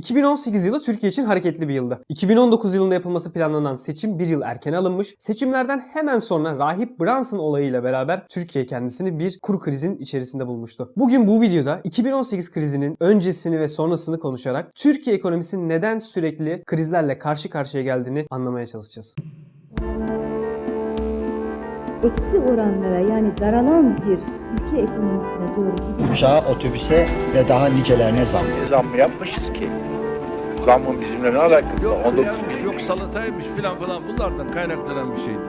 2018 yılı Türkiye için hareketli bir yıldı. 2019 yılında yapılması planlanan seçim bir yıl erken alınmış. Seçimlerden hemen sonra Rahip Brunson olayıyla beraber Türkiye kendisini bir kur krizin içerisinde bulmuştu. Bugün bu videoda 2018 krizinin öncesini ve sonrasını konuşarak Türkiye ekonomisinin neden sürekli krizlerle karşı karşıya geldiğini anlamaya çalışacağız. eksi oranlara yani daralan bir ülke ekonomisine doğru gidiyor. uçağa, otobüse ve daha nicelerine zam. zam mı yapmışız ki? Zammın bizimle ne alakası var? 19 yani, bin. yok salataymış filan falan bunlardan kaynaklanan bir şeydi.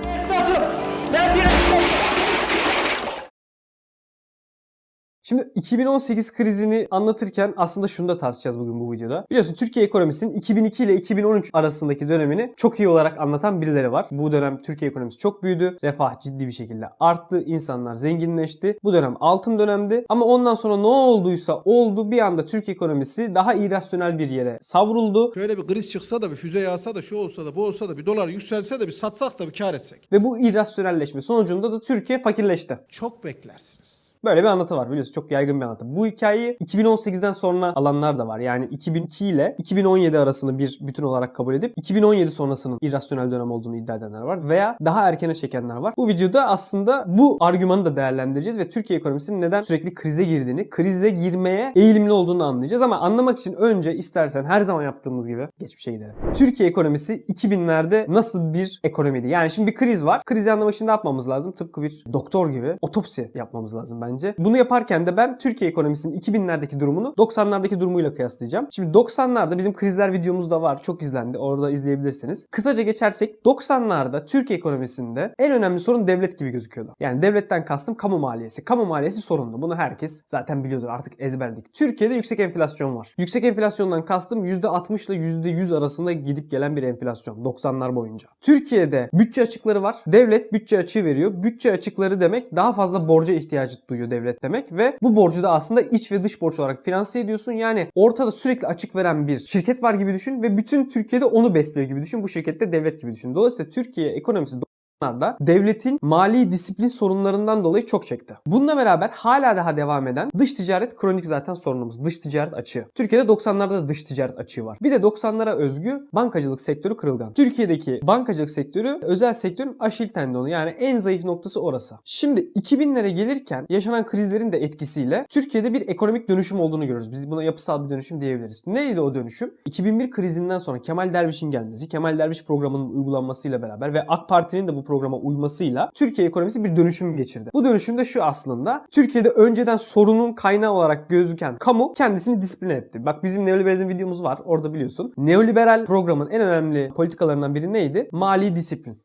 Şimdi 2018 krizini anlatırken aslında şunu da tartışacağız bugün bu videoda. Biliyorsun Türkiye ekonomisinin 2002 ile 2013 arasındaki dönemini çok iyi olarak anlatan birileri var. Bu dönem Türkiye ekonomisi çok büyüdü. Refah ciddi bir şekilde arttı. insanlar zenginleşti. Bu dönem altın dönemdi. Ama ondan sonra ne olduysa oldu bir anda Türk ekonomisi daha irrasyonel bir yere savruldu. Şöyle bir kriz çıksa da bir füze yağsa da şu olsa da bu olsa da bir dolar yükselse de bir satsak da bir kar etsek. Ve bu irrasyonelleşme sonucunda da Türkiye fakirleşti. Çok beklersiniz. Böyle bir anlatı var biliyorsun çok yaygın bir anlatı. Bu hikayeyi 2018'den sonra alanlar da var. Yani 2002 ile 2017 arasını bir bütün olarak kabul edip 2017 sonrasının irrasyonel dönem olduğunu iddia edenler var. Veya daha erkene çekenler var. Bu videoda aslında bu argümanı da değerlendireceğiz ve Türkiye ekonomisinin neden sürekli krize girdiğini, krize girmeye eğilimli olduğunu anlayacağız. Ama anlamak için önce istersen her zaman yaptığımız gibi geçmişe gidelim. Türkiye ekonomisi 2000'lerde nasıl bir ekonomiydi? Yani şimdi bir kriz var. Krizi anlamak için ne yapmamız lazım? Tıpkı bir doktor gibi otopsi yapmamız lazım bence. Bunu yaparken de ben Türkiye ekonomisinin 2000'lerdeki durumunu 90'lardaki durumuyla kıyaslayacağım. Şimdi 90'larda bizim krizler videomuz da var. Çok izlendi. Orada izleyebilirsiniz. Kısaca geçersek 90'larda Türkiye ekonomisinde en önemli sorun devlet gibi gözüküyordu. Yani devletten kastım kamu maliyesi. Kamu maliyesi sorunlu. Bunu herkes zaten biliyordur. Artık ezberledik. Türkiye'de yüksek enflasyon var. Yüksek enflasyondan kastım %60 ile %100 arasında gidip gelen bir enflasyon 90'lar boyunca. Türkiye'de bütçe açıkları var. Devlet bütçe açığı veriyor. Bütçe açıkları demek daha fazla borca ihtiyacı duyuyor devlet demek ve bu borcu da aslında iç ve dış borç olarak finanse ediyorsun. Yani ortada sürekli açık veren bir şirket var gibi düşün ve bütün Türkiye'de onu besliyor gibi düşün. Bu şirkette devlet gibi düşün. Dolayısıyla Türkiye ekonomisi da devletin mali disiplin sorunlarından dolayı çok çekti. Bununla beraber hala daha devam eden dış ticaret kronik zaten sorunumuz. Dış ticaret açığı. Türkiye'de 90'larda da dış ticaret açığı var. Bir de 90'lara özgü bankacılık sektörü kırılgan. Türkiye'deki bankacılık sektörü özel sektörün aşil tendonu yani en zayıf noktası orası. Şimdi 2000'lere gelirken yaşanan krizlerin de etkisiyle Türkiye'de bir ekonomik dönüşüm olduğunu görüyoruz. Biz buna yapısal bir dönüşüm diyebiliriz. Neydi o dönüşüm? 2001 krizinden sonra Kemal Derviş'in gelmesi, Kemal Derviş programının uygulanmasıyla beraber ve AK Parti'nin de bu programa uymasıyla Türkiye ekonomisi bir dönüşüm geçirdi. Bu dönüşüm de şu aslında. Türkiye'de önceden sorunun kaynağı olarak gözüken kamu kendisini disipline etti. Bak bizim neoliberalizm videomuz var. Orada biliyorsun. Neoliberal programın en önemli politikalarından biri neydi? Mali disiplin. Mi?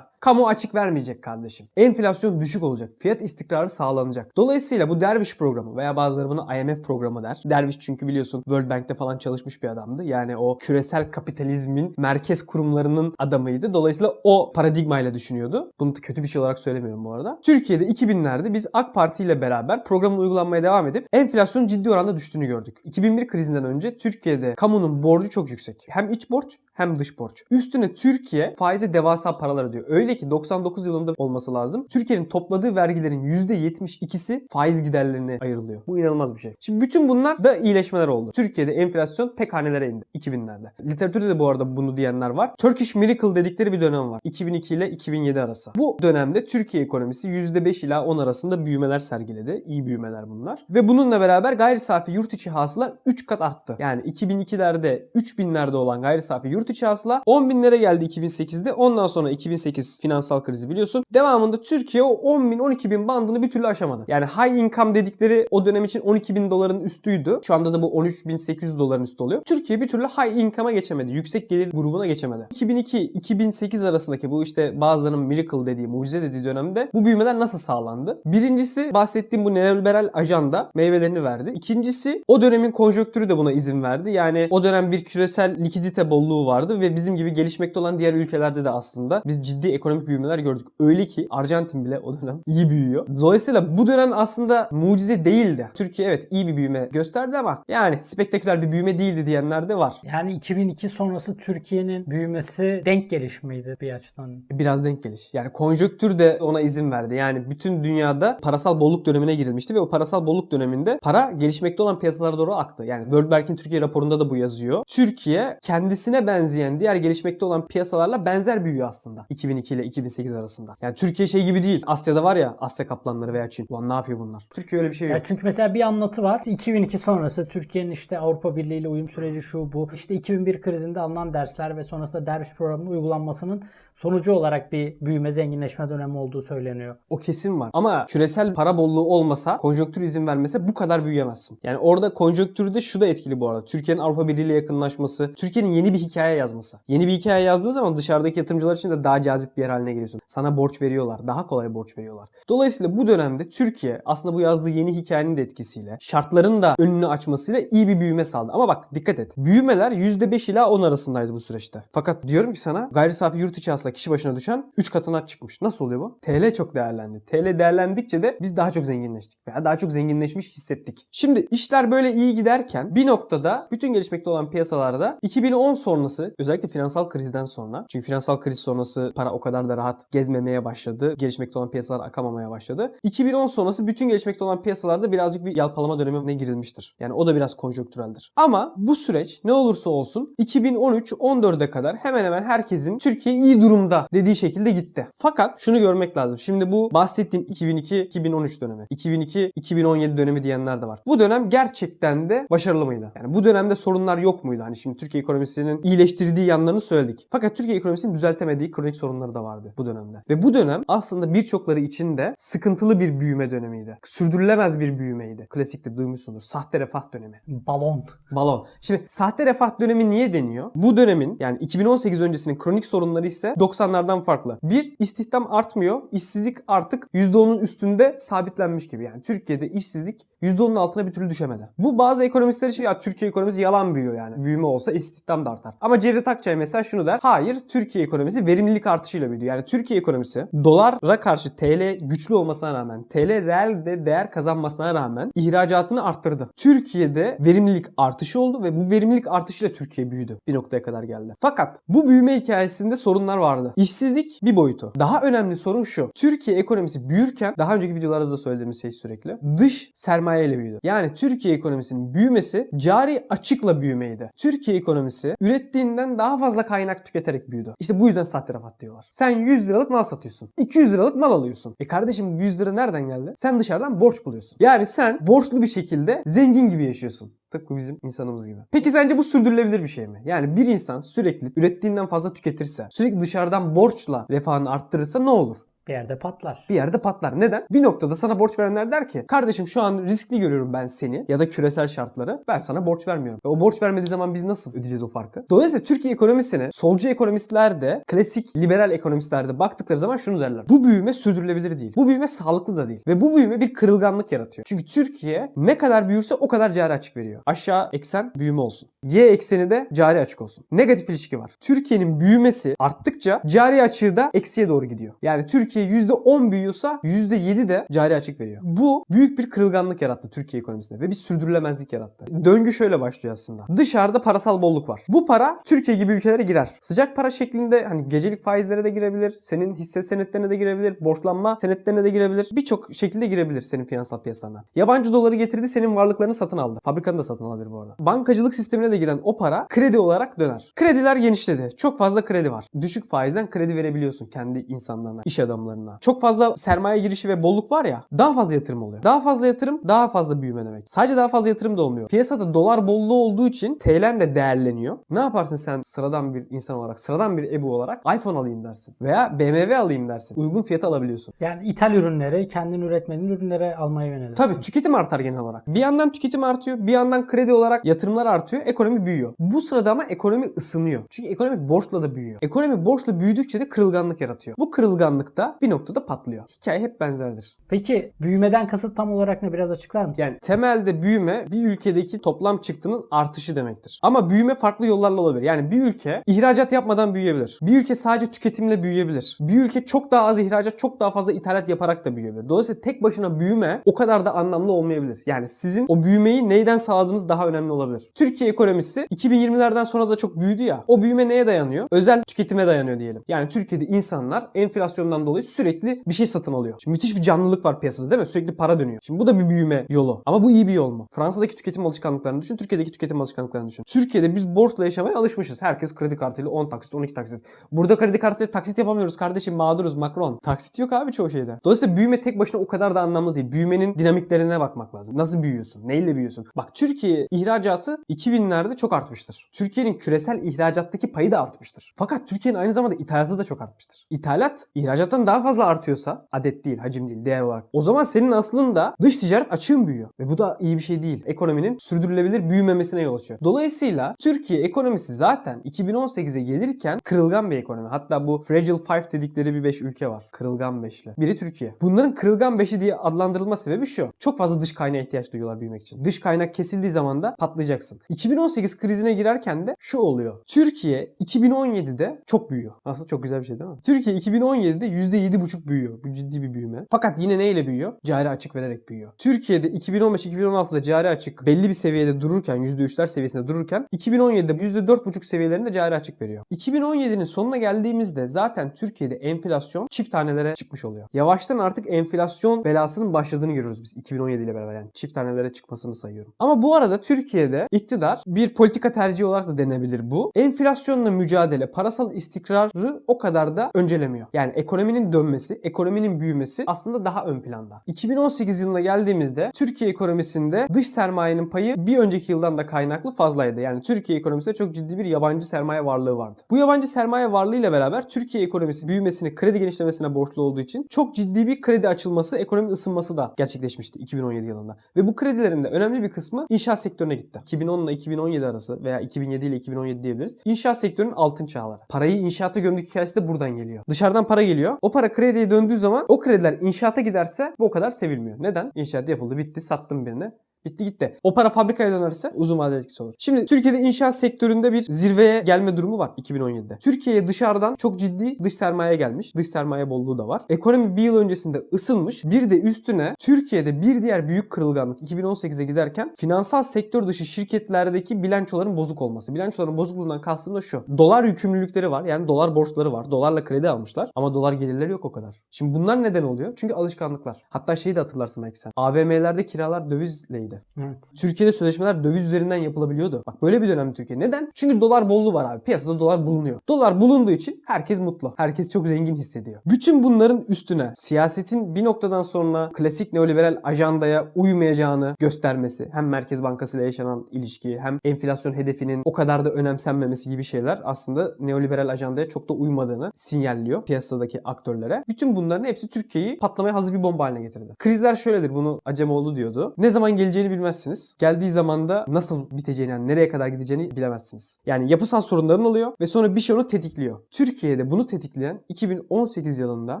Kamu açık vermeyecek kardeşim. Enflasyon düşük olacak. Fiyat istikrarı sağlanacak. Dolayısıyla bu Derviş programı veya bazıları buna IMF programı der. Derviş çünkü biliyorsun World Bank'te falan çalışmış bir adamdı. Yani o küresel kapitalizmin merkez kurumlarının adamıydı. Dolayısıyla o paradigmayla düşünüyordu. Bunu kötü bir şey olarak söylemiyorum bu arada. Türkiye'de 2000'lerde biz AK Parti ile beraber programın uygulanmaya devam edip enflasyon ciddi oranda düştüğünü gördük. 2001 krizinden önce Türkiye'de kamunun borcu çok yüksek. Hem iç borç hem dış borç. Üstüne Türkiye faize devasa paralar ödüyor. Öyle ki 99 yılında olması lazım. Türkiye'nin topladığı vergilerin %72'si faiz giderlerine ayrılıyor. Bu inanılmaz bir şey. Şimdi bütün bunlar da iyileşmeler oldu. Türkiye'de enflasyon tek hanelere indi 2000'lerde. Literatürde de bu arada bunu diyenler var. Turkish Miracle dedikleri bir dönem var. 2002 ile 2007 arası. Bu dönemde Türkiye ekonomisi %5 ila 10 arasında büyümeler sergiledi. İyi büyümeler bunlar. Ve bununla beraber gayri safi yurt içi hasıla 3 kat arttı. Yani 2002'lerde 3000'lerde olan gayri safi yurt içi hasıla 10 binlere geldi 2008'de. Ondan sonra 2008 finansal krizi biliyorsun. Devamında Türkiye o 10 bin 12 bin bandını bir türlü aşamadı. Yani high income dedikleri o dönem için 12 bin doların üstüydü. Şu anda da bu 13 bin 800 doların üstü oluyor. Türkiye bir türlü high income'a geçemedi. Yüksek gelir grubuna geçemedi. 2002-2008 arasındaki bu işte bazılarının miracle dediği, mucize dediği dönemde bu büyümeler nasıl sağlandı? Birincisi bahsettiğim bu neoliberal ajanda meyvelerini verdi. İkincisi o dönemin konjonktürü de buna izin verdi. Yani o dönem bir küresel likidite bolluğu vardı ve bizim gibi gelişmekte olan diğer ülkelerde de aslında biz ciddi ekonomik ekonomik büyümeler gördük. Öyle ki Arjantin bile o dönem iyi büyüyor. Dolayısıyla bu dönem aslında mucize değildi. Türkiye evet iyi bir büyüme gösterdi ama yani spektaküler bir büyüme değildi diyenler de var. Yani 2002 sonrası Türkiye'nin büyümesi denk gelişmeydi bir açıdan. Biraz denk geliş. Yani konjonktür de ona izin verdi. Yani bütün dünyada parasal bolluk dönemine girilmişti ve o parasal bolluk döneminde para gelişmekte olan piyasalara doğru aktı. Yani World Bank'in Türkiye raporunda da bu yazıyor. Türkiye kendisine benzeyen diğer gelişmekte olan piyasalarla benzer büyüyor aslında. 2002 ile 2008 arasında. Yani Türkiye şey gibi değil. Asya'da var ya Asya kaplanları veya Çin. Ulan ne yapıyor bunlar? Türkiye öyle bir şey Ya yok. çünkü mesela bir anlatı var. 2002 sonrası Türkiye'nin işte Avrupa Birliği ile uyum süreci şu bu. İşte 2001 krizinde alınan dersler ve sonrasında derviş programının uygulanmasının sonucu olarak bir büyüme zenginleşme dönemi olduğu söyleniyor. O kesin var. Ama küresel para bolluğu olmasa, konjonktür izin vermese bu kadar büyüyemezsin. Yani orada konjonktürde şu da etkili bu arada. Türkiye'nin Avrupa Birliği ile yakınlaşması, Türkiye'nin yeni bir hikaye yazması. Yeni bir hikaye yazdığın zaman dışarıdaki yatırımcılar için de daha cazip bir yer haline geliyorsun. Sana borç veriyorlar. Daha kolay borç veriyorlar. Dolayısıyla bu dönemde Türkiye aslında bu yazdığı yeni hikayenin de etkisiyle, şartların da önünü açmasıyla iyi bir büyüme sağladı. Ama bak dikkat et. Büyümeler %5 ila 10 arasındaydı bu süreçte. Fakat diyorum ki sana gayri safi yurt içi hasıla kişi başına düşen 3 katına çıkmış. Nasıl oluyor bu? TL çok değerlendi. TL değerlendikçe de biz daha çok zenginleştik veya daha çok zenginleşmiş hissettik. Şimdi işler böyle iyi giderken bir noktada bütün gelişmekte olan piyasalarda 2010 sonrası özellikle finansal krizden sonra çünkü finansal kriz sonrası para o kadar da rahat gezmemeye başladı. Gelişmekte olan piyasalar akamamaya başladı. 2010 sonrası bütün gelişmekte olan piyasalarda birazcık bir yalpalama dönemine girilmiştir. Yani o da biraz konjonktüreldir. Ama bu süreç ne olursa olsun 2013-14'e kadar hemen hemen herkesin Türkiye iyi durumda dediği şekilde gitti. Fakat şunu görmek lazım. Şimdi bu bahsettiğim 2002-2013 dönemi, 2002-2017 dönemi diyenler de var. Bu dönem gerçekten de başarılı mıydı? Yani bu dönemde sorunlar yok muydu? Hani şimdi Türkiye ekonomisinin iyileştirdiği yanlarını söyledik. Fakat Türkiye ekonomisinin düzeltemediği kronik sorunları da vardı bu dönemde. Ve bu dönem aslında birçokları için de sıkıntılı bir büyüme dönemiydi. Sürdürülemez bir büyümeydi. Klasiktir duymuşsundur. Sahte refah dönemi. Balon. Balon. Şimdi sahte refah dönemi niye deniyor? Bu dönemin yani 2018 öncesinin kronik sorunları ise 90'lardan farklı. Bir, istihdam artmıyor. İşsizlik artık %10'un üstünde sabitlenmiş gibi. Yani Türkiye'de işsizlik %10'un altına bir türlü düşemedi. Bu bazı ekonomistler için ya Türkiye ekonomisi yalan büyüyor yani. Büyüme olsa istihdam da artar. Ama Cevdet Akçay mesela şunu der. Hayır Türkiye ekonomisi verimlilik artışıyla büyüdü. Yani Türkiye ekonomisi dolara karşı TL güçlü olmasına rağmen TL reel de değer kazanmasına rağmen ihracatını arttırdı. Türkiye'de verimlilik artışı oldu ve bu verimlilik artışıyla Türkiye büyüdü. Bir noktaya kadar geldi. Fakat bu büyüme hikayesinde sorunlar vardı. İşsizlik bir boyutu. Daha önemli sorun şu. Türkiye ekonomisi büyürken daha önceki videolarda da söylediğimiz şey sürekli. Dış sermaye ile büyüdü. Yani Türkiye ekonomisinin büyümesi cari açıkla büyümeydi. Türkiye ekonomisi ürettiğinden daha fazla kaynak tüketerek büyüdü. İşte bu yüzden sahte refah diyorlar. Sen 100 liralık mal satıyorsun. 200 liralık mal alıyorsun. E kardeşim 100 lira nereden geldi? Sen dışarıdan borç buluyorsun. Yani sen borçlu bir şekilde zengin gibi yaşıyorsun. Tıpkı bizim insanımız gibi. Peki sence bu sürdürülebilir bir şey mi? Yani bir insan sürekli ürettiğinden fazla tüketirse, sürekli dışarıdan borçla refahını arttırırsa ne olur? Bir yerde patlar. bir yerde patlar. Neden? Bir noktada sana borç verenler der ki kardeşim şu an riskli görüyorum ben seni ya da küresel şartları ben sana borç vermiyorum. Ve o borç vermediği zaman biz nasıl ödeyeceğiz o farkı? Dolayısıyla Türkiye ekonomisine solcu ekonomistler de klasik liberal ekonomistler de baktıkları zaman şunu derler. Bu büyüme sürdürülebilir değil. Bu büyüme sağlıklı da değil. Ve bu büyüme bir kırılganlık yaratıyor. Çünkü Türkiye ne kadar büyürse o kadar cari açık veriyor. Aşağı eksen büyüme olsun. Y ekseni de cari açık olsun. Negatif ilişki var. Türkiye'nin büyümesi arttıkça cari açığı da eksiye doğru gidiyor. Yani Türkiye %10 büyüyorsa %7 de cari açık veriyor. Bu büyük bir kırılganlık yarattı Türkiye ekonomisinde ve bir sürdürülemezlik yarattı. Döngü şöyle başlıyor aslında. Dışarıda parasal bolluk var. Bu para Türkiye gibi ülkelere girer. Sıcak para şeklinde hani gecelik faizlere de girebilir. Senin hisse senetlerine de girebilir. Borçlanma senetlerine de girebilir. Birçok şekilde girebilir senin finansal piyasana. Yabancı doları getirdi senin varlıklarını satın aldı. Fabrikanı da satın alabilir bu arada. Bankacılık sistemine de giren o para kredi olarak döner. Krediler genişledi. Çok fazla kredi var. Düşük faizden kredi verebiliyorsun kendi insanlarına, iş adamlarına. Çok fazla sermaye girişi ve bolluk var ya daha fazla yatırım oluyor. Daha fazla yatırım daha fazla büyüme demek. Sadece daha fazla yatırım da olmuyor. Piyasada dolar bolluğu olduğu için TL'n de değerleniyor. Ne yaparsın sen sıradan bir insan olarak, sıradan bir ebu olarak iPhone alayım dersin. Veya BMW alayım dersin. Uygun fiyata alabiliyorsun. Yani ithal ürünleri, kendin üretmediğin ürünlere almaya yönelirsin. Tabii tüketim artar genel olarak. Bir yandan tüketim artıyor, bir yandan kredi olarak yatırımlar artıyor, ekonomi büyüyor. Bu sırada ama ekonomi ısınıyor. Çünkü ekonomi borçla da büyüyor. Ekonomi borçla büyüdükçe de kırılganlık yaratıyor. Bu kırılganlıkta bir noktada patlıyor. Hikaye hep benzerdir. Peki büyümeden kasıt tam olarak ne biraz açıklar mısın? Yani temelde büyüme bir ülkedeki toplam çıktının artışı demektir. Ama büyüme farklı yollarla olabilir. Yani bir ülke ihracat yapmadan büyüyebilir. Bir ülke sadece tüketimle büyüyebilir. Bir ülke çok daha az ihracat, çok daha fazla ithalat yaparak da büyüyebilir. Dolayısıyla tek başına büyüme o kadar da anlamlı olmayabilir. Yani sizin o büyümeyi neyden sağladığınız daha önemli olabilir. Türkiye ekonomisi 2020'lerden sonra da çok büyüdü ya. O büyüme neye dayanıyor? Özel tüketime dayanıyor diyelim. Yani Türkiye'de insanlar enflasyondan dolayı sürekli bir şey satın alıyor. Şimdi müthiş bir canlılık var piyasada değil mi? Sürekli para dönüyor. Şimdi bu da bir büyüme yolu. Ama bu iyi bir yol mu? Fransa'daki tüketim alışkanlıklarını düşün, Türkiye'deki tüketim alışkanlıklarını düşün. Türkiye'de biz borçla yaşamaya alışmışız. Herkes kredi kartıyla 10 taksit, 12 taksit. Burada kredi kartıyla taksit yapamıyoruz kardeşim mağduruz Macron. Taksit yok abi çoğu şeyde. Dolayısıyla büyüme tek başına o kadar da anlamlı değil. Büyümenin dinamiklerine bakmak lazım. Nasıl büyüyorsun? Neyle büyüyorsun? Bak Türkiye ihracatı 2000'lerde çok artmıştır. Türkiye'nin küresel ihracattaki payı da artmıştır. Fakat Türkiye'nin aynı zamanda ithalatı da çok artmıştır. İthalat ihracattan daha fazla artıyorsa adet değil, hacim değil, değer olarak. O zaman senin aslında dış ticaret açığın büyüyor. Ve bu da iyi bir şey değil. Ekonominin sürdürülebilir büyümemesine yol açıyor. Dolayısıyla Türkiye ekonomisi zaten 2018'e gelirken kırılgan bir ekonomi. Hatta bu Fragile Five dedikleri bir 5 ülke var. Kırılgan beşli. Biri Türkiye. Bunların kırılgan beşi diye adlandırılma sebebi şu. Çok fazla dış kaynağa ihtiyaç duyuyorlar büyümek için. Dış kaynak kesildiği zaman da patlayacaksın. 2018 krizine girerken de şu oluyor. Türkiye 2017'de çok büyüyor. Aslında çok güzel bir şey değil mi? Türkiye 2017'de %7,5 büyüyor. Bu ciddi bir büyüme. Fakat yine neyle büyüyor? Cari açık vererek büyüyor. Türkiye'de 2015-2016'da cari açık belli bir seviyede dururken %3'ler seviyesinde dururken 2017'de %4,5 seviyelerinde cari açık veriyor. 2017'nin sonuna geldiğimizde zaten Türkiye'de enflasyon çift tanelere çıkmış oluyor. Yavaştan artık enflasyon belasının başladığını görüyoruz biz 2017 ile beraber yani çift tanelere çıkmasını sayıyorum. Ama bu arada Türkiye'de iktidar bir politika tercihi olarak da denebilir bu. Enflasyonla mücadele, parasal istikrarı o kadar da öncelemiyor. Yani ekonominin dönmesi, ekonominin büyümesi aslında daha ön planda. 2018 yılına geldiğimizde Türkiye ekonomisinde dış sermayenin payı bir önceki yıldan da kaynaklı fazlaydı. Yani Türkiye ekonomisinde çok ciddi bir yabancı sermaye varlığı vardı. Bu yabancı sermaye varlığı ile beraber Türkiye ekonomisi büyümesini, kredi genişlemesine borçlu olduğu için çok ciddi bir kredi açılması, ekonominin ısınması da gerçekleşmişti 2017 yılında. Ve bu kredilerin de önemli bir kısmı inşaat sektörüne gitti. 2010 ile 2017 arası veya 2007 ile 2017 diyebiliriz. İnşaat sektörünün altın çağları. Parayı inşaata gömdük hikayesi de buradan geliyor. Dışarıdan para geliyor. O para krediye döndüğü zaman o krediler inşaata giderse bu o kadar sevilmiyor. Neden? İnşaat yapıldı, bitti, sattım birine. Bitti gitti. O para fabrikaya dönerse uzun vadeli etkisi olur. Şimdi Türkiye'de inşaat sektöründe bir zirveye gelme durumu var 2017'de. Türkiye'ye dışarıdan çok ciddi dış sermaye gelmiş. Dış sermaye bolluğu da var. Ekonomi bir yıl öncesinde ısınmış. Bir de üstüne Türkiye'de bir diğer büyük kırılganlık 2018'e giderken finansal sektör dışı şirketlerdeki bilançoların bozuk olması. Bilançoların bozukluğundan kastım da şu. Dolar yükümlülükleri var. Yani dolar borçları var. Dolarla kredi almışlar. Ama dolar gelirleri yok o kadar. Şimdi bunlar neden oluyor? Çünkü alışkanlıklar. Hatta şeyi de hatırlarsın belki sen. AVM'lerde kiralar dövizleydi. Evet. Türkiye'de sözleşmeler döviz üzerinden yapılabiliyordu. Bak böyle bir dönem Türkiye. Neden? Çünkü dolar bolluğu var abi. Piyasada dolar bulunuyor. Dolar bulunduğu için herkes mutlu. Herkes çok zengin hissediyor. Bütün bunların üstüne siyasetin bir noktadan sonra klasik neoliberal ajandaya uymayacağını göstermesi. Hem Merkez Bankası ile yaşanan ilişki hem enflasyon hedefinin o kadar da önemsenmemesi gibi şeyler aslında neoliberal ajandaya çok da uymadığını sinyalliyor piyasadaki aktörlere. Bütün bunların hepsi Türkiye'yi patlamaya hazır bir bomba haline getirdi. Krizler şöyledir bunu Acemoğlu diyordu. Ne zaman geleceğini bilmezsiniz. Geldiği zaman da nasıl biteceğini yani nereye kadar gideceğini bilemezsiniz. Yani yapısal sorunların oluyor ve sonra bir şey onu tetikliyor. Türkiye'de bunu tetikleyen 2018 yılında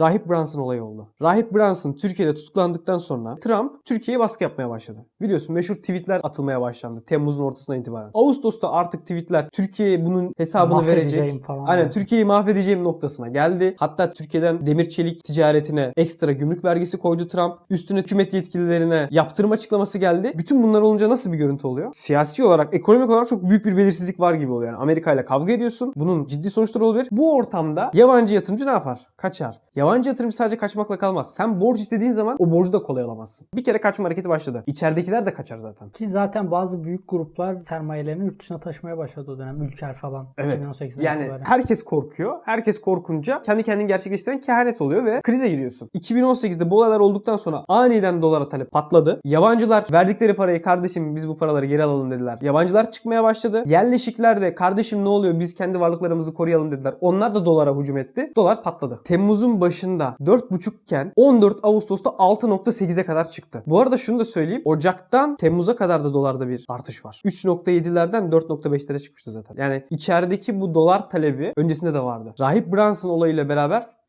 Rahip Brunson olayı oldu. Rahip Brunson Türkiye'de tutuklandıktan sonra Trump Türkiye'ye baskı yapmaya başladı. Biliyorsun meşhur tweetler atılmaya başlandı Temmuz'un ortasından itibaren. Ağustos'ta artık tweetler Türkiye'ye bunun hesabını verecek. falan. Aynen Türkiye'yi mahvedeceğim noktasına geldi. Hatta Türkiye'den demir çelik ticaretine ekstra gümrük vergisi koydu Trump. Üstüne hükümet yetkililerine yaptırım açıklaması geldi. Bütün bunlar olunca nasıl bir görüntü oluyor? Siyasi olarak, ekonomik olarak çok büyük bir belirsizlik var gibi oluyor. Yani Amerika ile kavga ediyorsun. Bunun ciddi sonuçları olabilir. Bu ortamda yabancı yatırımcı ne yapar? Kaçar. Yabancı yatırımcı sadece kaçmakla kalmaz. Sen borç istediğin zaman o borcu da kolay alamazsın. Bir kere kaçma hareketi başladı. İçeridekiler de kaçar zaten. Ki zaten bazı büyük gruplar sermayelerini yurt dışına taşımaya başladı o dönem. Ülker falan. Evet. 2018'den Yani itibaren. herkes korkuyor. Herkes korkunca kendi kendini gerçekleştiren kehanet oluyor ve krize giriyorsun. 2018'de bu olaylar olduktan sonra aniden dolara talep patladı. Yabancılar verdikleri parayı kardeşim biz bu paraları geri alalım dediler. Yabancılar çıkmaya başladı. Yerleşikler de kardeşim ne oluyor biz kendi varlıklarımızı koruyalım dediler. Onlar da dolara hücum etti. Dolar patladı. Temmuz'un başında 4.5 iken 14 Ağustos'ta 6.8'e kadar çıktı. Bu arada şunu da söyleyeyim. Ocaktan Temmuz'a kadar da dolarda bir artış var. 3.7'lerden 4.5'lere çıkmıştı zaten. Yani içerideki bu dolar talebi öncesinde de vardı. Rahip Brunson olayıyla beraber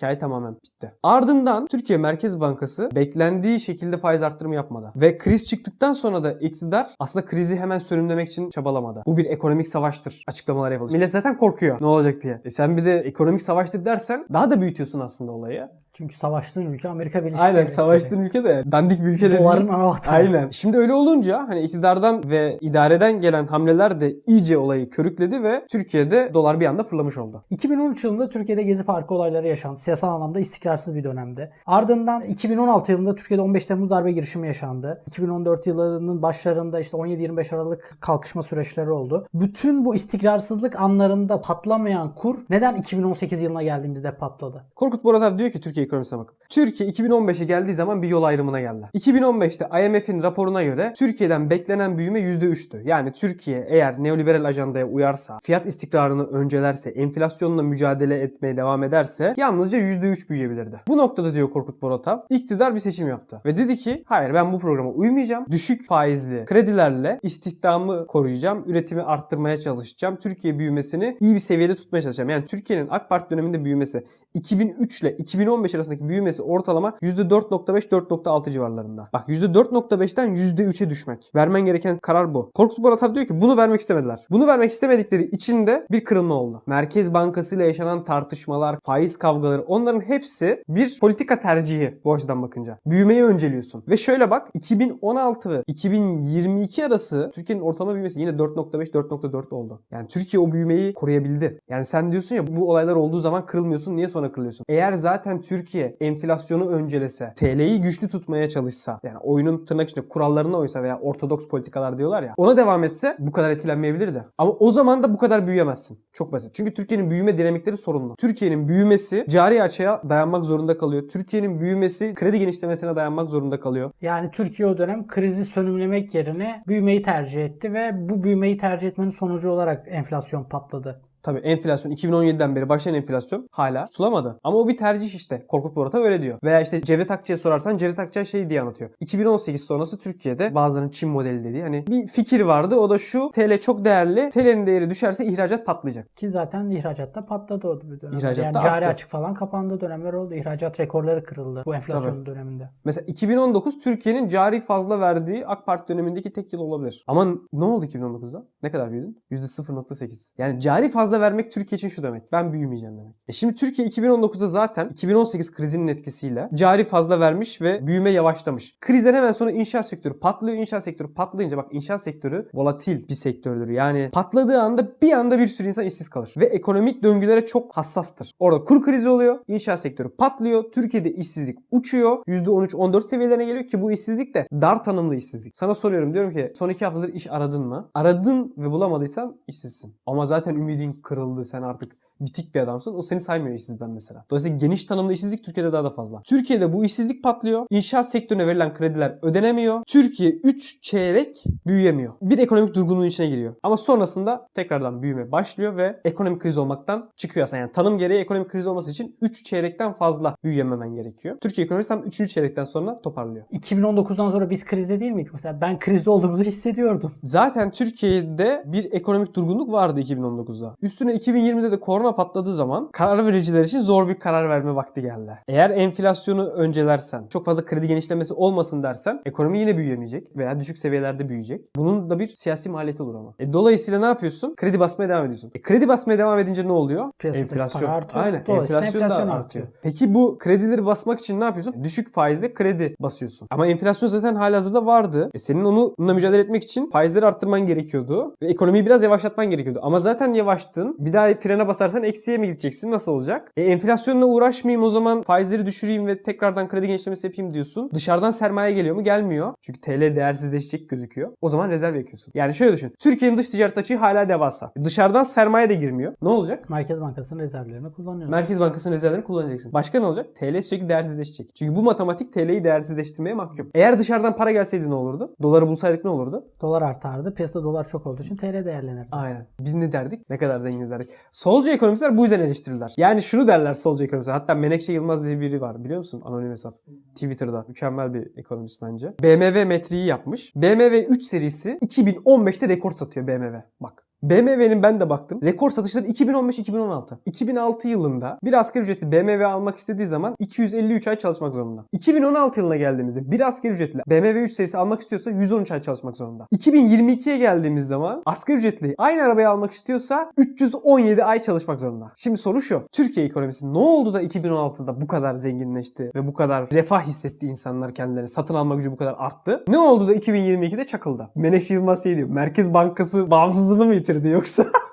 Hikaye tamamen bitti. Ardından Türkiye Merkez Bankası beklendiği şekilde faiz arttırımı yapmadı. Ve kriz çıktıktan sonra da iktidar aslında krizi hemen sönümlemek için çabalamadı. Bu bir ekonomik savaştır açıklamalar yapıldı. Millet zaten korkuyor ne olacak diye. E sen bir de ekonomik savaştır dersen daha da büyütüyorsun aslında olayı. Çünkü savaştığın ülke Amerika Birleşik Aynen Devletleri. savaştığın ülke de dandik bir ülke de Doların değil. ana vatanı. Aynen. Şimdi öyle olunca hani iktidardan ve idareden gelen hamleler de iyice olayı körükledi ve Türkiye'de dolar bir anda fırlamış oldu. 2013 yılında Türkiye'de Gezi Parkı olayları yaşandı. Siyasal anlamda istikrarsız bir dönemdi. Ardından 2016 yılında Türkiye'de 15 Temmuz darbe girişimi yaşandı. 2014 yılının başlarında işte 17-25 Aralık kalkışma süreçleri oldu. Bütün bu istikrarsızlık anlarında patlamayan kur neden 2018 yılına geldiğimizde patladı? Korkut Boratav diyor ki Türkiye ekonomisine bakın. Türkiye 2015'e geldiği zaman bir yol ayrımına geldi. 2015'te IMF'in raporuna göre Türkiye'den beklenen büyüme %3'tü. Yani Türkiye eğer neoliberal ajandaya uyarsa, fiyat istikrarını öncelerse, enflasyonla mücadele etmeye devam ederse yalnızca %3 büyüyebilirdi. Bu noktada diyor Korkut Boratav, iktidar bir seçim yaptı. Ve dedi ki hayır ben bu programa uymayacağım. Düşük faizli kredilerle istihdamı koruyacağım, üretimi arttırmaya çalışacağım. Türkiye büyümesini iyi bir seviyede tutmaya çalışacağım. Yani Türkiye'nin AK Parti döneminde büyümesi 2003 ile 2015 arasındaki büyümesi ortalama %4.5-4.6 civarlarında. Bak %4.5'ten %3'e düşmek. Vermen gereken karar bu. Korkut Boratav diyor ki bunu vermek istemediler. Bunu vermek istemedikleri için de bir kırılma oldu. Merkez Bankası ile yaşanan tartışmalar, faiz kavgaları onların hepsi bir politika tercihi bu açıdan bakınca. Büyümeyi önceliyorsun. Ve şöyle bak 2016 ve 2022 arası Türkiye'nin ortalama büyümesi yine 4.5-4.4 oldu. Yani Türkiye o büyümeyi koruyabildi. Yani sen diyorsun ya bu olaylar olduğu zaman kırılmıyorsun. Niye sonra kırılıyorsun? Eğer zaten Türkiye enflasyonu öncelese, TL'yi güçlü tutmaya çalışsa, yani oyunun tırnak içinde kurallarına uysa veya ortodoks politikalar diyorlar ya, ona devam etse bu kadar etkilenmeyebilirdi. Ama o zaman da bu kadar büyüyemezsin. Çok basit. Çünkü Türkiye'nin büyüme dinamikleri sorunlu. Türkiye'nin büyümesi cari açığa dayanmak zorunda kalıyor. Türkiye'nin büyümesi kredi genişlemesine dayanmak zorunda kalıyor. Yani Türkiye o dönem krizi sönümlemek yerine büyümeyi tercih etti ve bu büyümeyi tercih etmenin sonucu olarak enflasyon patladı. Tabii enflasyon 2017'den beri başlayan enflasyon hala tutulamadı. Ama o bir tercih işte. Korkut Borata öyle diyor. Veya işte Cevdet Akçay'a sorarsan Cevdet Akçay şey diye anlatıyor. 2018 sonrası Türkiye'de bazılarının Çin modeli dediği hani bir fikir vardı. O da şu TL çok değerli. TL'nin değeri düşerse ihracat patlayacak. Ki zaten ihracatta patladı o dönem. İhracatta yani cari arttı. açık falan kapandığı dönemler oldu. İhracat rekorları kırıldı bu enflasyon döneminde. Mesela 2019 Türkiye'nin cari fazla verdiği AK Parti dönemindeki tek yıl olabilir. Ama ne oldu 2019'da? Ne kadar büyüdün? %0.8. Yani cari fazla vermek Türkiye için şu demek. Ben büyümeyeceğim demek. E şimdi Türkiye 2019'da zaten 2018 krizinin etkisiyle cari fazla vermiş ve büyüme yavaşlamış. Krizden hemen sonra inşaat sektörü patlıyor. İnşaat sektörü patlayınca bak inşaat sektörü volatil bir sektördür. Yani patladığı anda bir anda bir sürü insan işsiz kalır. Ve ekonomik döngülere çok hassastır. Orada kur krizi oluyor. İnşaat sektörü patlıyor. Türkiye'de işsizlik uçuyor. %13-14 seviyelerine geliyor ki bu işsizlik de dar tanımlı işsizlik. Sana soruyorum diyorum ki son iki haftadır iş aradın mı? Aradın ve bulamadıysan işsizsin. Ama zaten ümidin kırıldı. Sen artık bitik bir adamsın. O seni saymıyor işsizden mesela. Dolayısıyla geniş tanımlı işsizlik Türkiye'de daha da fazla. Türkiye'de bu işsizlik patlıyor. İnşaat sektörüne verilen krediler ödenemiyor. Türkiye 3 çeyrek büyüyemiyor. Bir ekonomik durgunluğun içine giriyor. Ama sonrasında tekrardan büyüme başlıyor ve ekonomik kriz olmaktan çıkıyor aslında. Yani tanım gereği ekonomik kriz olması için 3 çeyrekten fazla büyüyememen gerekiyor. Türkiye ekonomisi tam 3. çeyrekten sonra toparlıyor. 2019'dan sonra biz krizde değil miydik? Mesela ben krizde olduğumuzu hissediyordum. Zaten Türkiye'de bir ekonomik durgunluk vardı 2019'da. Üstüne 2020'de de korona patladığı zaman karar vericiler için zor bir karar verme vakti geldi. Eğer enflasyonu öncelersen, çok fazla kredi genişlemesi olmasın dersen ekonomi yine büyüyemeyecek veya düşük seviyelerde büyüyecek. Bunun da bir siyasi maliyeti olur ama. E, dolayısıyla ne yapıyorsun? Kredi basmaya devam ediyorsun. E, kredi basmaya devam edince ne oluyor? Piyasadaki enflasyon. para artıyor. Aynen. Enflasyon, enflasyon da artıyor. artıyor. Peki bu kredileri basmak için ne yapıyorsun? Düşük faizle kredi basıyorsun. Ama enflasyon zaten halihazırda vardı. E senin onu bununla mücadele etmek için faizleri arttırman gerekiyordu. Ve ekonomiyi biraz yavaşlatman gerekiyordu. Ama zaten yavaştın. Bir daha frene basarsan eksiye mi gideceksin? Nasıl olacak? E enflasyonla uğraşmayayım o zaman faizleri düşüreyim ve tekrardan kredi genişlemesi yapayım diyorsun. Dışarıdan sermaye geliyor mu? Gelmiyor. Çünkü TL değersizleşecek gözüküyor. O zaman rezerv yakıyorsun. Yani şöyle düşün. Türkiye'nin dış ticaret açığı hala devasa. Dışarıdan sermaye de girmiyor. Ne olacak? Merkez Bankası'nın rezervlerini kullanıyoruz. Merkez Bankası'nın rezervlerini kullanacaksın. Başka ne olacak? TL sürekli değersizleşecek. Çünkü bu matematik TL'yi değersizleştirmeye mahkum. Eğer dışarıdan para gelseydi ne olurdu? Doları bulsaydık ne olurdu? Dolar artardı. Piyasada dolar çok olduğu için TL değerlenirdi. Aynen. Biz ne derdik? Ne kadar zenginiz derdik. Solcu ekonomistler bu yüzden eleştirirler. Yani şunu derler solcu ekonomistler. Hatta Menekşe Yılmaz diye biri var biliyor musun? Anonim hesap. Twitter'da. Mükemmel bir ekonomist bence. BMW metriği yapmış. BMW 3 serisi 2015'te rekor satıyor BMW. Bak. BMW'nin ben de baktım. Rekor satışları 2015-2016. 2006 yılında bir asgari ücretli BMW almak istediği zaman 253 ay çalışmak zorunda. 2016 yılına geldiğimizde bir asgari ücretli BMW 3 serisi almak istiyorsa 113 ay çalışmak zorunda. 2022'ye geldiğimiz zaman asgari ücretli aynı arabayı almak istiyorsa 317 ay çalışmak zorunda. Şimdi soru şu. Türkiye ekonomisi ne oldu da 2016'da bu kadar zenginleşti ve bu kadar refah hissetti insanlar kendilerini. Satın alma gücü bu kadar arttı. Ne oldu da 2022'de çakıldı? Menekşe Yılmaz şey diyor. Merkez Bankası bağımsızlığını mı yitirdi yoksa?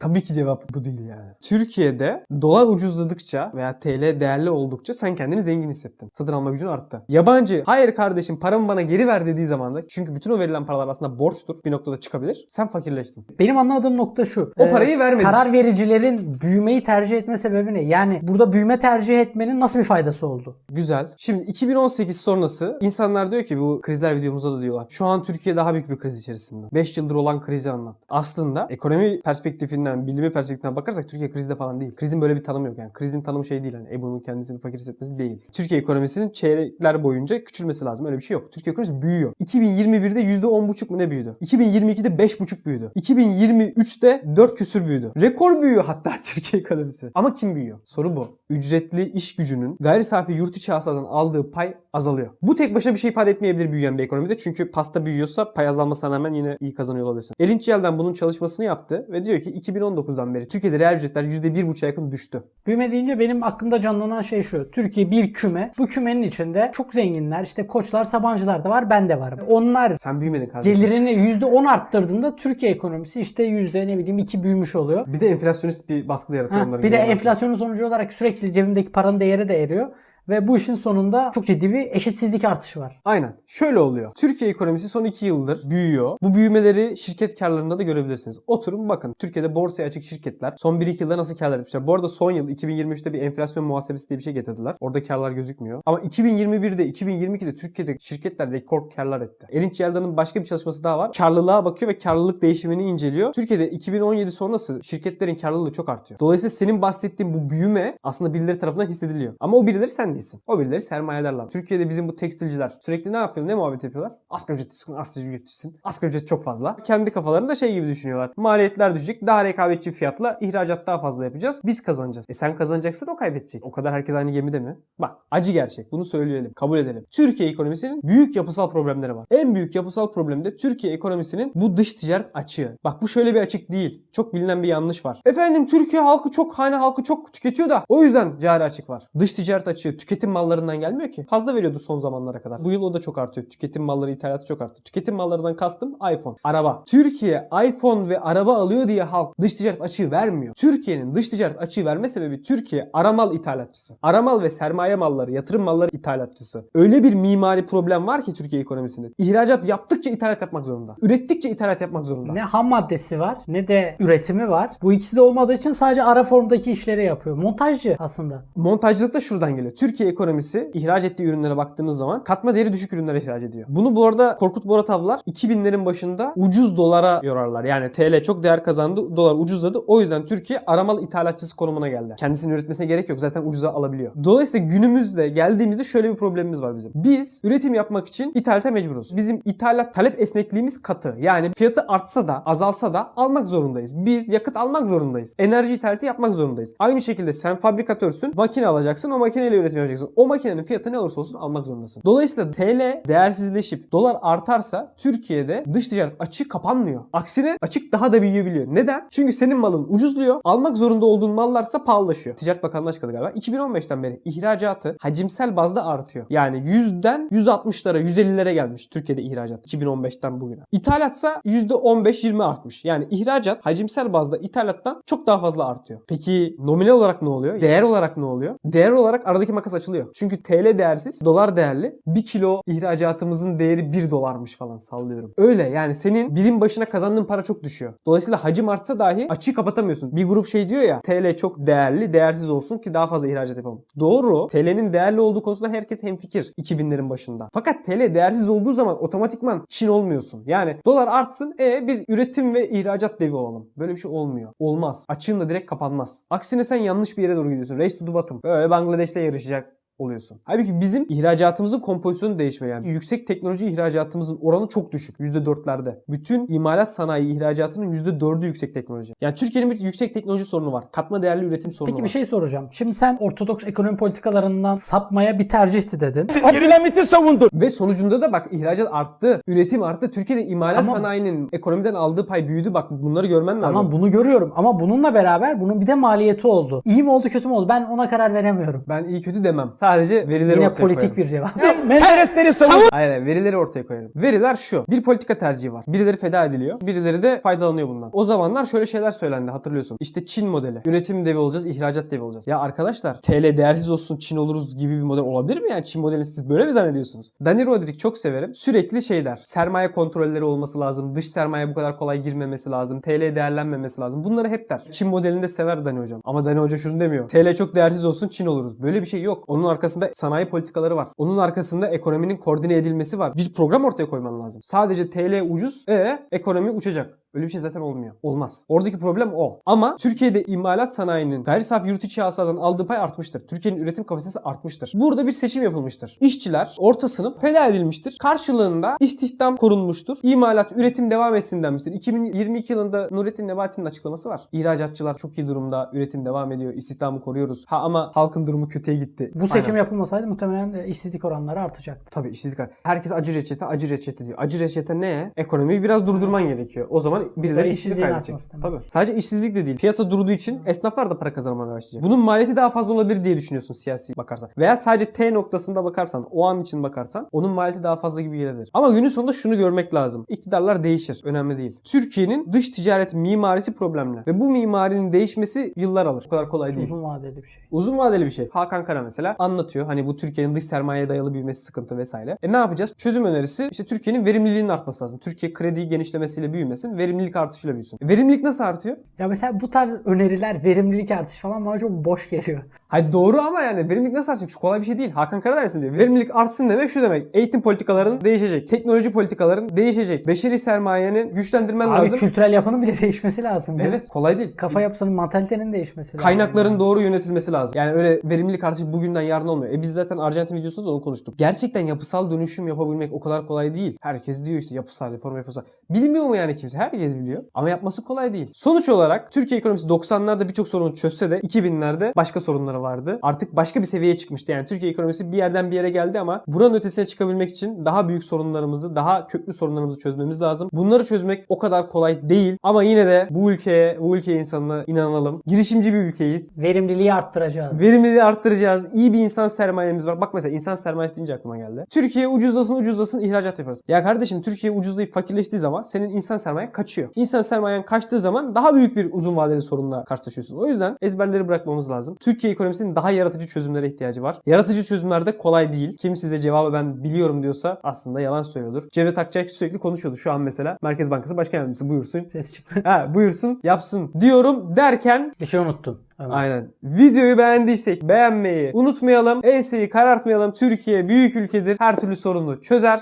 Tabii ki cevap bu değil yani. Türkiye'de dolar ucuzladıkça veya TL değerli oldukça sen kendini zengin hissettin. Satın alma gücün arttı. Yabancı hayır kardeşim paramı bana geri ver dediği zaman da çünkü bütün o verilen paralar aslında borçtur. Bir noktada çıkabilir. Sen fakirleştin. Benim anlamadığım nokta şu. O parayı vermedin. Karar vericilerin büyümeyi tercih etme sebebi ne? Yani burada büyüme tercih etmenin nasıl bir faydası oldu? Güzel. Şimdi 2018 sonrası insanlar diyor ki bu krizler videomuzda da diyorlar. Şu an Türkiye daha büyük bir kriz içerisinde. 5 yıldır olan krizi anlat. Aslında ekonomi perspektifinden, bilimi perspektifinden bakarsak Türkiye krizde falan değil. Krizin böyle bir tanımı yok yani. Krizin tanımı şey değil hani Ebu'nun kendisini fakir hissetmesi değil. Türkiye ekonomisinin çeyrekler boyunca küçülmesi lazım. Öyle bir şey yok. Türkiye ekonomisi büyüyor. 2021'de %10,5 mu ne büyüdü? 2022'de 5,5 büyüdü. 2023'te 4 küsür büyüdü. Rekor büyüyor hatta Türkiye ekonomisi. Ama kim büyüyor? Soru bu. Ücretli iş gücünün gayri safi yurt içi hasıladan aldığı pay azalıyor. Bu tek başına bir şey ifade etmeyebilir büyüyen bir ekonomide. Çünkü pasta büyüyorsa pay azalmasına rağmen yine iyi kazanıyor olabilirsin. Erinç Yel'den bunun çalışmasını yaptı ve diyor ki 2019'dan beri Türkiye'de reel ücretler %1,5'a yakın düştü. Büyüme deyince benim aklımda canlanan şey şu. Türkiye bir küme. Bu kümenin içinde çok zenginler, işte koçlar, sabancılar da var, ben de varım. Onlar Sen büyümedin kardeşim. gelirini %10 arttırdığında Türkiye ekonomisi işte yüzde ne bileyim 2 büyümüş oluyor. Bir de enflasyonist bir baskı da yaratıyor Ha, onların. bir de genel enflasyonun sonucu olarak sürekli cebimdeki paranın değeri de eriyor. Ve bu işin sonunda çok ciddi bir eşitsizlik artışı var. Aynen. Şöyle oluyor. Türkiye ekonomisi son 2 yıldır büyüyor. Bu büyümeleri şirket karlarında da görebilirsiniz. Oturun bakın. Türkiye'de borsaya açık şirketler son 1-2 yılda nasıl karlar etmişler. Bu arada son yıl 2023'te bir enflasyon muhasebesi diye bir şey getirdiler. Orada karlar gözükmüyor. Ama 2021'de 2022'de Türkiye'de şirketler rekor karlar etti. Erinç Yeldan'ın başka bir çalışması daha var. Karlılığa bakıyor ve karlılık değişimini inceliyor. Türkiye'de 2017 sonrası şirketlerin karlılığı çok artıyor. Dolayısıyla senin bahsettiğin bu büyüme aslında birileri tarafından hissediliyor. Ama o birileri sen değilsin. O birileri sermayedarlar. Türkiye'de bizim bu tekstilciler sürekli ne yapıyor? Ne muhabbet yapıyorlar? Asgari ücret düşsün, asgari ücret düşsün. Asgari ücret çok fazla. Kendi kafalarında şey gibi düşünüyorlar. Maliyetler düşecek. Daha rekabetçi fiyatla ihracat daha fazla yapacağız. Biz kazanacağız. E sen kazanacaksın o kaybedecek. O kadar herkes aynı gemide mi? Bak acı gerçek. Bunu söyleyelim. Kabul edelim. Türkiye ekonomisinin büyük yapısal problemleri var. En büyük yapısal problem de Türkiye ekonomisinin bu dış ticaret açığı. Bak bu şöyle bir açık değil. Çok bilinen bir yanlış var. Efendim Türkiye halkı çok hane halkı çok tüketiyor da o yüzden cari açık var. Dış ticaret açığı tüketim mallarından gelmiyor ki. Fazla veriyordu son zamanlara kadar. Bu yıl o da çok artıyor. Tüketim malları ithalatı çok arttı. Tüketim mallarından kastım iPhone, araba. Türkiye iPhone ve araba alıyor diye halk dış ticaret açığı vermiyor. Türkiye'nin dış ticaret açığı verme sebebi Türkiye aramal ithalatçısı. Aramal ve sermaye malları, yatırım malları ithalatçısı. Öyle bir mimari problem var ki Türkiye ekonomisinde. İhracat yaptıkça ithalat yapmak zorunda. Ürettikçe ithalat yapmak zorunda. Ne ham maddesi var ne de üretimi var. Bu ikisi de olmadığı için sadece ara formdaki işleri yapıyor. Montajcı aslında. Montajcılık da şuradan geliyor. Türkiye ekonomisi ihraç ettiği ürünlere baktığınız zaman katma değeri düşük ürünler ihraç ediyor. Bunu bu arada Korkut Boratavlar 2000'lerin başında ucuz dolara yorarlar. Yani TL çok değer kazandı, dolar ucuzladı. O yüzden Türkiye aramal ithalatçısı konumuna geldi. Kendisinin üretmesine gerek yok. Zaten ucuza alabiliyor. Dolayısıyla günümüzde geldiğimizde şöyle bir problemimiz var bizim. Biz üretim yapmak için ithalata mecburuz. Bizim ithalat talep esnekliğimiz katı. Yani fiyatı artsa da azalsa da almak zorundayız. Biz yakıt almak zorundayız. Enerji ithalatı yapmak zorundayız. Aynı şekilde sen fabrikatörsün. Makine alacaksın. O makineyle üretim yapacaksın. O makinenin fiyatı ne olursa olsun almak zorundasın. Dolayısıyla TL değersizleşip dolar artarsa Türkiye'de dış ticaret açığı kapanmıyor. Aksine açık daha da büyüyebiliyor. Neden? Çünkü senin malın ucuzluyor. Almak zorunda olduğun mallarsa pahalılaşıyor. Ticaret Bakanlığı açıkladı galiba. 2015'ten beri ihracatı hacimsel bazda artıyor. Yani 100'den 160'lara 150'lere gelmiş Türkiye'de ihracat 2015'ten bugüne. İthalatsa %15-20 artmış. Yani ihracat hacimsel bazda ithalattan çok daha fazla artıyor. Peki nominal olarak ne oluyor? Değer olarak ne oluyor? Değer olarak aradaki makas açılıyor. Çünkü TL değersiz, dolar değerli. 1 kilo ihracatımızın değeri 1 dolarmış falan sallıyorum. Öyle yani senin birim başına kazandığın para çok düşüyor. Dolayısıyla hacim artsa dahi açığı kapatamıyorsun. Bir grup şey diyor ya TL çok değerli, değersiz olsun ki daha fazla ihracat yapalım. Doğru. TL'nin değerli olduğu konusunda herkes hemfikir 2000'lerin başında. Fakat TL değersiz olduğu zaman otomatikman Çin olmuyorsun. Yani dolar artsın e biz üretim ve ihracat devi olalım. Böyle bir şey olmuyor. Olmaz. Açığın da direkt kapanmaz. Aksine sen yanlış bir yere doğru gidiyorsun. Race to the bottom. Böyle Bangladeş'te yarışacak oluyorsun. Halbuki bizim ihracatımızın kompozisyonu değişmeli. Yani yüksek teknoloji ihracatımızın oranı çok düşük. %4'lerde. Bütün imalat sanayi ihracatının %4'ü yüksek teknoloji. Yani Türkiye'nin bir yüksek teknoloji sorunu var. Katma değerli üretim sorunu Peki var. bir şey soracağım. Şimdi sen ortodoks ekonomi politikalarından sapmaya bir tercihti dedin. Abdülhamit'i savundun. Ve sonucunda da bak ihracat arttı. Üretim arttı. Türkiye'de imalat Tamam. sanayinin ekonomiden aldığı pay büyüdü. Bak bunları görmen lazım. Tamam bunu görüyorum ama bununla beraber bunun bir de maliyeti oldu. İyi mi oldu kötü mü oldu? Ben ona karar veremiyorum. Ben iyi kötü demem. Sadece verileri Yine ortaya politik koyarım. bir cevap. Menderesleri. Hayır, hayır, verileri ortaya koyarım. Veriler şu. Bir politika tercihi var. Birileri feda ediliyor. Birileri de faydalanıyor bundan. O zamanlar şöyle şeyler söylendi hatırlıyorsun. İşte Çin modeli. Üretim devi olacağız, ihracat devi olacağız. Ya arkadaşlar TL değersiz olsun Çin oluruz gibi bir model olabilir mi yani? Çin modelini siz böyle mi zannediyorsunuz? Danny Rodrik çok severim. Sürekli şey der. Sermaye kontrolleri olması lazım. Dış sermaye bu kadar kolay girmemesi lazım. TL değerlenmemesi lazım. Bunları hep der. Çin modelini de sever Dani hocam. Ama Dani hoca şunu demiyor. TL çok değersiz olsun Çin oluruz. Böyle bir şey yok. Onun arkasında sanayi politikaları var. Onun arkasında ekonominin koordine edilmesi var. Bir program ortaya koyman lazım. Sadece TL ucuz, e ekonomi uçacak. Öyle bir şey zaten olmuyor. Olmaz. Oradaki problem o. Ama Türkiye'de imalat sanayinin gayri safi yurt içi hasıladan aldığı pay artmıştır. Türkiye'nin üretim kapasitesi artmıştır. Burada bir seçim yapılmıştır. İşçiler, orta sınıf feda edilmiştir. Karşılığında istihdam korunmuştur. İmalat, üretim devam etsin denmiştir. 2022 yılında Nurettin Nebati'nin açıklaması var. İhracatçılar çok iyi durumda. Üretim devam ediyor. İstihdamı koruyoruz. Ha ama halkın durumu kötüye gitti. Bu seçim yapılmasaydı muhtemelen de işsizlik oranları artacaktı. Tabii işsizlik. Herkes acı reçete, acı reçete diyor. Acı reçete ne? Ekonomiyi biraz durdurman gerekiyor. O zaman birileri işsizlik kaybedecek. Tabii. Sadece işsizlik de değil. Piyasa durduğu için esnaflar da para kazanmaya başlayacak. Bunun maliyeti daha fazla olabilir diye düşünüyorsun siyasi bakarsan. Veya sadece T noktasında bakarsan, o an için bakarsan onun maliyeti daha fazla gibi gelebilir. Ama günün sonunda şunu görmek lazım. İktidarlar değişir. Önemli değil. Türkiye'nin dış ticaret mimarisi problemli. Ve bu mimarinin değişmesi yıllar alır. O kadar kolay değil. Uzun vadeli bir şey. Uzun vadeli bir şey. Hakan Kara mesela anlatıyor. Hani bu Türkiye'nin dış sermayeye dayalı büyümesi sıkıntı vesaire. E ne yapacağız? Çözüm önerisi işte Türkiye'nin verimliliğinin artması lazım. Türkiye kredi genişlemesiyle büyümesin. Verimlilik artışıyla büyüsün. E, Verimlilik nasıl artıyor? Ya mesela bu tarz öneriler, verimlilik artışı falan bana çok boş geliyor. Hayır doğru ama yani verimlilik nasıl artacak? Şu kolay bir şey değil. Hakan Kara dersin diyor. Verimlilik artsın demek şu demek. Eğitim politikaların değişecek. Teknoloji politikaların değişecek. Beşeri sermayenin güçlendirmen Abi lazım. kültürel yapının bile değişmesi lazım. Evet kolay değil. Kafa yapısının, mantalitenin değişmesi lazım. Kaynakların doğru yönetilmesi lazım. Yani öyle verimlilik artışı bugünden yarın olmuyor. E biz zaten Arjantin videosunda da onu konuştuk. Gerçekten yapısal dönüşüm yapabilmek o kadar kolay değil. Herkes diyor işte yapısal reform yapısal. Bilmiyor mu yani kimse? Herkes biliyor. Ama yapması kolay değil. Sonuç olarak Türkiye ekonomisi 90'larda birçok sorunu çözse de 2000'lerde başka sorunları vardı. Artık başka bir seviyeye çıkmıştı. Yani Türkiye ekonomisi bir yerden bir yere geldi ama buranın ötesine çıkabilmek için daha büyük sorunlarımızı, daha köklü sorunlarımızı çözmemiz lazım. Bunları çözmek o kadar kolay değil. Ama yine de bu ülkeye, bu ülke insanına inanalım. Girişimci bir ülkeyiz. Verimliliği arttıracağız. Verimliliği arttıracağız. İyi bir insan sermayemiz var. Bak mesela insan sermayesi deyince aklıma geldi. Türkiye ucuzlasın ucuzlasın ihracat yaparız. Ya kardeşim Türkiye ucuzlayıp fakirleştiği zaman senin insan sermayen kaçıyor. İnsan sermayen kaçtığı zaman daha büyük bir uzun vadeli sorunla karşılaşıyorsun. O yüzden ezberleri bırakmamız lazım. Türkiye ekonomisinin daha yaratıcı çözümlere ihtiyacı var. Yaratıcı çözümler de kolay değil. Kim size cevabı ben biliyorum diyorsa aslında yalan söylüyordur. Cevdet Akçay sürekli konuşuyordu. Şu an mesela Merkez Bankası Başkan Yardımcısı buyursun. Ses çıkmıyor. Ha buyursun yapsın diyorum derken Bir şey unuttun. Ömer. Aynen. Videoyu beğendiysek beğenmeyi unutmayalım. Enseyi karartmayalım. Türkiye büyük ülkedir. Her türlü sorunu çözer.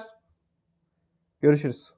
Görüşürüz.